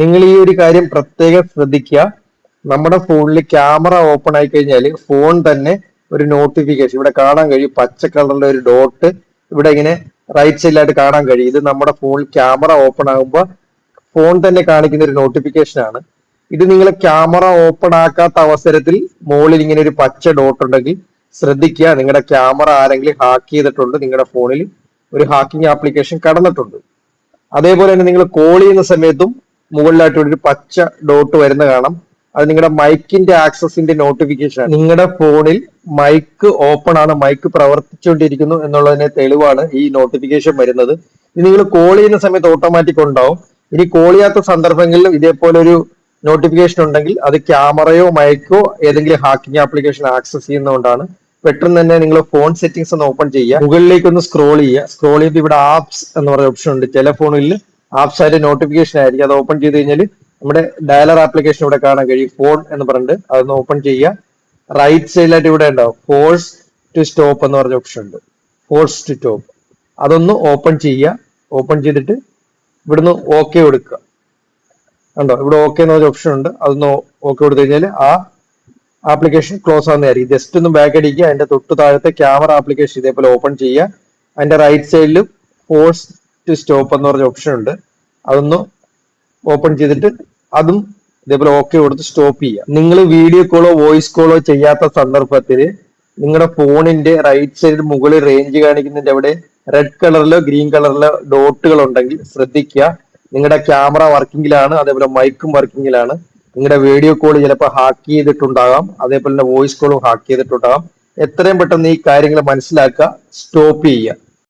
നിങ്ങൾ ഈ ഒരു കാര്യം പ്രത്യേകം ശ്രദ്ധിക്കുക. നമ്മുടെ ഫോണിൽ ക്യാമറ ഓപ്പൺ ആയി കഴിഞ്ഞാൽ ഫോൺ തന്നെ ഒരു നോട്ടിഫിക്കേഷൻ ഇവിടെ കാണാൻ കഴിയും പച്ച കളറിലെ ഒരു ഡോട്ട് ഇവിടെ ഇങ്ങനെ റൈറ്റ് സൈഡിലായിട്ട് കാണാൻ കഴിയും. ഇത് നമ്മുടെ ഫോണിൽ ക്യാമറ ഓപ്പൺ ആകുമ്പോൾ ഫോൺ തന്നെ കാണിക്കുന്ന ഒരു നോട്ടിഫിക്കേഷൻ ആണ്. ഇത് നിങ്ങൾ ക്യാമറ ഓപ്പൺ ആക്കാത്ത അവസരത്തിൽ മുകളിൽ ഇങ്ങനെ ഒരു പച്ച ഡോട്ട് ഉണ്ടെങ്കിൽ ശ്രദ്ധിക്കുക. നിങ്ങളുടെ ക്യാമറ ആരെങ്കിലും ഹാക്ക് ചെയ്തിട്ടുണ്ട് നിങ്ങളുടെ ഫോണിൽ ഒരു ഹാക്കിംഗ് ആപ്ലിക്കേഷൻ കടന്നിട്ടുണ്ട്. അതേപോലെ തന്നെ നിങ്ങൾ കോൾ ചെയ്യുന്ന സമയത്തും മുകളിലായിട്ട് ഒരു പച്ച ഡോട്ട് വരുന്ന കാണാം. അത് നിങ്ങളുടെ മൈക്കിന്റെ ആക്സസിന്റെ നോട്ടിഫിക്കേഷൻ നിങ്ങളുടെ ഫോണിൽ മൈക്ക് ഓപ്പൺ ആണ് മൈക്ക് പ്രവർത്തിച്ചുകൊണ്ടിരിക്കുന്നു എന്നുള്ളതിന് തെളിവാണ് ഈ നോട്ടിഫിക്കേഷൻ വരുന്നത്. ഇനി നിങ്ങൾ കോൾ ചെയ്യുന്ന സമയത്ത് ഓട്ടോമാറ്റിക് ഉണ്ടാവും. ഇനി കോൾ ചെയ്യാത്ത സന്ദർഭങ്ങളിൽ ഇതേപോലെ ഒരു നോട്ടിഫിക്കേഷൻ ഉണ്ടെങ്കിൽ അത് ക്യാമറയോ മൈക്കോ ഏതെങ്കിലും ഹാക്കിംഗ് ആപ്ലിക്കേഷൻ ആക്സസ് ചെയ്യുന്നതുകൊണ്ടാണ്. പെട്ടെന്ന് തന്നെ നിങ്ങൾ ഫോൺ സെറ്റിംഗ്സ് ഒന്ന് ഓപ്പൺ ചെയ്യുക. മുകളിലേക്ക് ഒന്ന് സ്ക്രോൾ ചെയ്യുക. സ്ക്രോൾ ചെയ്ത് ഇവിടെ ആപ്സ് എന്ന് പറയുന്ന ഓപ്ഷൻ ഉണ്ട്. ചില ഫോണിൽ ആപ്സ് സൈഡ് നോട്ടിഫിക്കേഷൻ ആയിരിക്കും. അത് ഓപ്പൺ ചെയ്ത് കഴിഞ്ഞാൽ നമ്മുടെ ഡയലർ ആപ്ലിക്കേഷൻ ഇവിടെ കാണാൻ കഴിയും. ഫോൺ എന്ന് പറഞ്ഞിട്ട് അതൊന്ന് ഓപ്പൺ ചെയ്യുക. റൈറ്റ് സൈഡിലായിട്ട് ഇവിടെ ഉണ്ടാവും ഫോഴ്സ് ടു സ്റ്റോപ്പ് എന്ന് പറഞ്ഞ ഓപ്ഷൻ ഉണ്ട്. ഫോഴ്സ് ടു സ്റ്റോപ്പ് അതൊന്ന് ഓപ്പൺ ചെയ്യുക. ഓപ്പൺ ചെയ്തിട്ട് ഇവിടുന്ന് ഓക്കെ കൊടുക്കുക. കണ്ടോ? ഇവിടെ ഓക്കെ എന്ന് പറഞ്ഞ ഓപ്ഷൻ ഉണ്ട്. അതൊന്ന് ഓക്കെ കൊടുത്തു കഴിഞ്ഞാൽ ആ ആപ്ലിക്കേഷൻ ക്ലോസ് ആവുന്നതായിരിക്കും. ജസ്റ്റ് ഒന്ന് ബാക്ക് അടിക്കുക. അതിന്റെ തൊട്ട് താഴത്തെ ക്യാമറ ആപ്ലിക്കേഷൻ ഇതേപോലെ ഓപ്പൺ ചെയ്യുക. അതിന്റെ റൈറ്റ് സൈഡിൽ ഫോഴ്സ് ടു സ്റ്റോപ്പ് എന്ന് പറഞ്ഞ ഓപ്ഷൻ ഉണ്ട്. അതൊന്ന് ഓപ്പൺ ചെയ്തിട്ട് അതും ഇതേപോലെ ഓക്കെ കൊടുത്ത് സ്റ്റോപ്പ് ചെയ്യുക. നിങ്ങൾ വീഡിയോ കോളോ വോയിസ് കോളോ ചെയ്യാത്ത സന്ദർഭത്തിൽ നിങ്ങളുടെ ഫോണിന്റെ റൈറ്റ് സൈഡ് മുകളിൽ റേഞ്ച് കാണിക്കുന്നതിന്റെ അവിടെ റെഡ് കളറിലോ ഗ്രീൻ കളറിലോ ഡോട്ടുകൾ ഉണ്ടെങ്കിൽ ശ്രദ്ധിക്കുക. നിങ്ങളുടെ ക്യാമറ വർക്കിംഗിലാണ് അതേപോലെ മൈക്കും വർക്കിംഗിലാണ് നിങ്ങളുടെ വീഡിയോ കോൾ ചിലപ്പോൾ ഹാക്ക് ചെയ്തിട്ടുണ്ടാകാം. അതേപോലെ തന്നെ വോയിസ് കോളും ഹാക്ക് ചെയ്തിട്ടുണ്ടാകാം. എത്രയും പെട്ടെന്ന് ഈ കാര്യങ്ങൾ മനസ്സിലാക്കുക സ്റ്റോപ്പ് ചെയ്യുക.